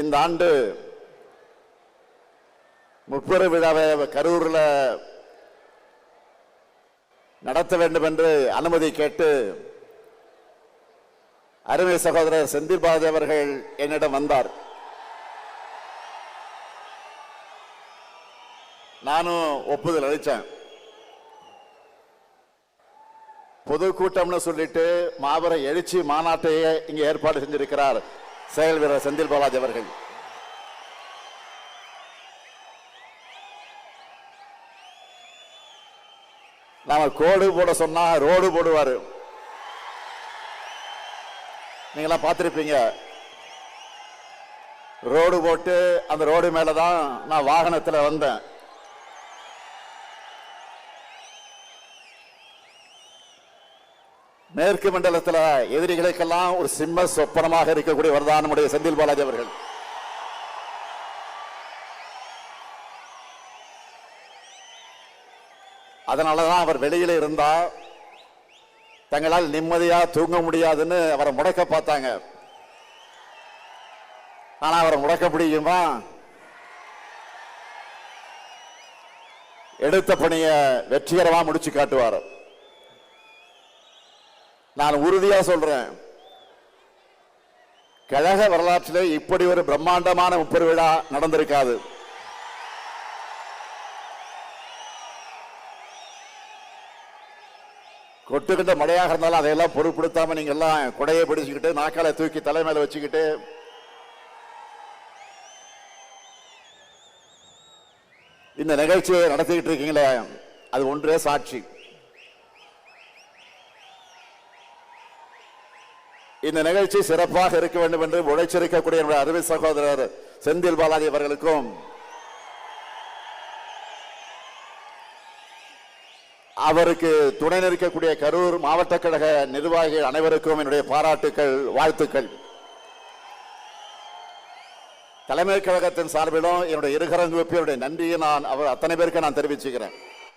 இந்த ஆண்டு முப்பெரு விழாவை கரூரில் நடத்த வேண்டும் என்று அனுமதி கேட்டு அருமை சகோதரர் செந்தில் அவர்கள் என்னிடம் வந்தார். நானும் ஒப்புதல் அளித்தேன். பொதுக்கூட்டம்னு சொல்லிட்டு மாபெரும் எழுச்சி மாநாட்டையே இங்கே ஏற்பாடு செஞ்சிருக்கிறார். செயல் வீரர் செந்தில் பாலாஜ் அவர்கள். நாம கோடு போட சொன்னா ரோடு போடுவார். நீங்களாம் பார்த்துருப்பீங்க. ரோடு போட்டு அந்த ரோடு மேலே தான் நான் வாகனத்தில் வந்தேன். மேற்கு மண்டலத்தில் எதிரிகளுக்கெல்லாம் ஒரு சிம்ம சொப்பனமாக இருக்கக்கூடிய தான் நம்முடைய செந்தில் பாலாஜி அவர்கள். அதனாலதான் அவர் வெளியில இருந்தா தங்களால் நிம்மதியா தூங்க முடியாதுன்னு அவரை முடக்க பார்த்தாங்க. ஆனா அவரை முடக்க முடியுமா? எடுத்த பணியை வெற்றிகரமா முடிச்சு காட்டுவார். நான் உறுதியா சொல்றேன். கழக வரலாற்றில் இப்படி ஒரு பிரம்மாண்டமான முப்பெரு விழா நடந்திருக்காது. கொட்டுக்கிட்ட மழையாக இருந்தாலும் அதையெல்லாம் பொருட்படுத்தாம நீங்க எல்லாம் குடையை பிடிச்சுக்கிட்டு நாக்கால தூக்கி தலை வச்சுக்கிட்டு இந்த நிகழ்ச்சியை நடத்திக்கிட்டு இருக்கீங்களே அது ஒன்றே சாட்சி. இந்த நிகழ்ச்சி சிறப்பாக இருக்க வேண்டும் என்று உழைச்சிருக்கக்கூடிய என்னுடைய அருமை சகோதரர் செந்தில் பாலாஜி அவர்களுக்கும் அவருக்கு துணை நிற்கக்கூடிய கரூர் மாவட்ட கழக நிர்வாகிகள் அனைவருக்கும் என்னுடைய பாராட்டுக்கள் வாழ்த்துக்கள். தலைமை கழகத்தின் சார்பிலும் என்னுடைய இருகரங்கு என்னுடைய நன்றியை நான் அவர் அத்தனை பேருக்கு நான் தெரிவிச்சுக்கிறேன்.